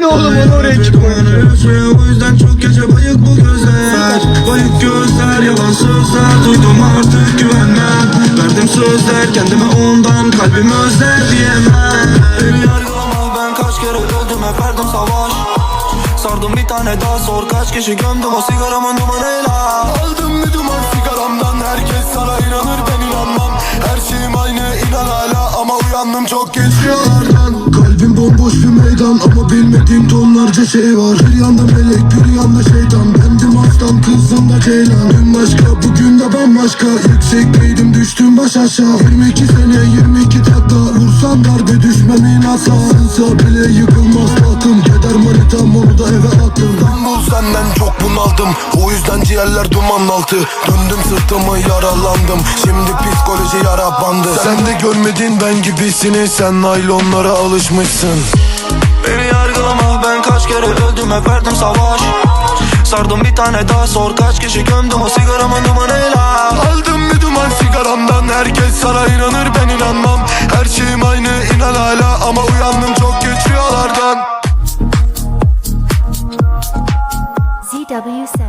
Ne oğlum onu oraya kim? O yüzden çok gece bayık bu gözler. Bayık gözler yalan sözler Duydum artık güvenmem. Verdim sözler kendime ondan Kalbim özler diyemem. Beni yargılama ben kaç kere öldüm hep verdim savaş. Sardım bir tane daha sor kaç kişi gömdüm o sigaramın dumanıyla Aldım bir duman sigaramdan herkes sana inanır ben inanmam. Her şeyim aynı inan hala ama uyandım çok geç bir meydan ama bilmediğim tonlarca şey var. Bir yanda melek bir yanda şeytan. Bendim aslan kızım da ceylan. Dün başka bugün de bambaşka. Yüksekteydim düştüm baş aşağı. 22 sene 22 dakika Vursan darbe düşmemin asla Sığsa bile yıkılmaz tahtım Keder manitam onu da eve attım. İstanbul senden çok bunaldım. O yüzden ciğerler duman altı. Döndüm sırtımı yaralandım. Şimdi psikoloji yara bandı. Sen de görmedin ben gibisini Sen naylonlara alışmışsın Kendime verdim savaş. Sardım bir tane daha sor kaç kişi gömdüm o sigaramın dumanıyla Aldım bir duman sigaramdan herkes sana inanır ben inanmam. Her şeyim aynı inan hala ama uyandım çok geç rüyalardan. ZWC